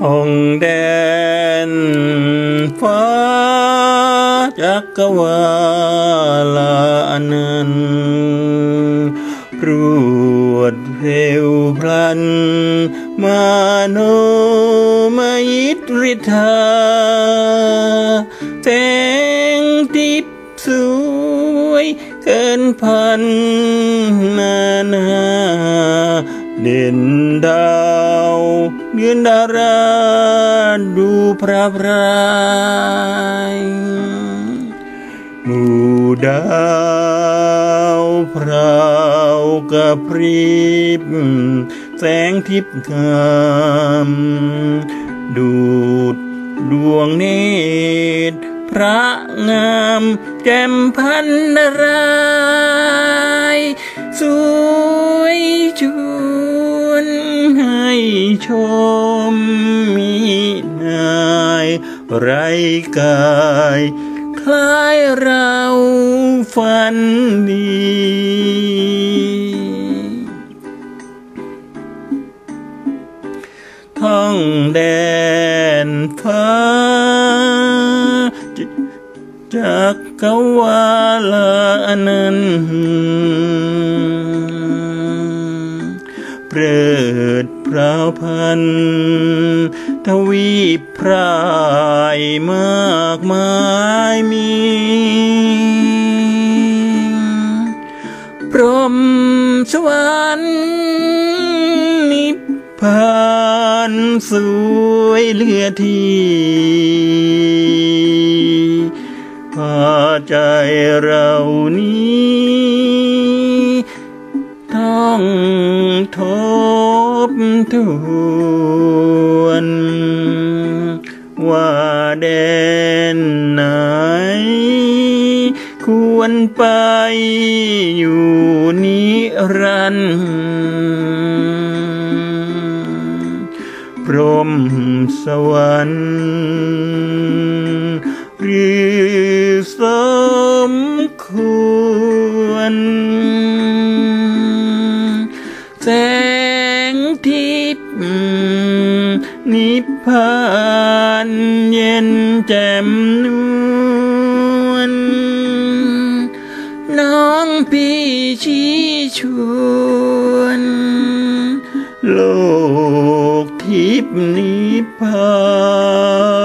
ทองแดนฟ้าจักรวาลานันต์รวดเร็วพลัน มาโนมยิตริธาแสงทิพสวยเกินพันนานาเด่นดา เดือนดาราดูพระพรายมูดาวพราวกระพริบ แสงทิพย์งามดูดดวงเนตรพระงามแจ่มพันราย สวยชวนให้ ชมมีนายไรกายคล้ายเราฝันดีท่องแดนฟ้าจจากกวาลานั้น เริดพราวพัน ทวีพรายมากมายมี พรหมสวรรค์นิพพานสวยเลือที่พาใจเรานี้ บทวน ว่าแดนไหน ควรไปอยู่นิรันดร์พรหมสวรรค์หรือสมคว ทิพย์นิพพานเย็นแจ่มนวลน้องพี่ชี้ชวน โลกทิพย์นิพพาน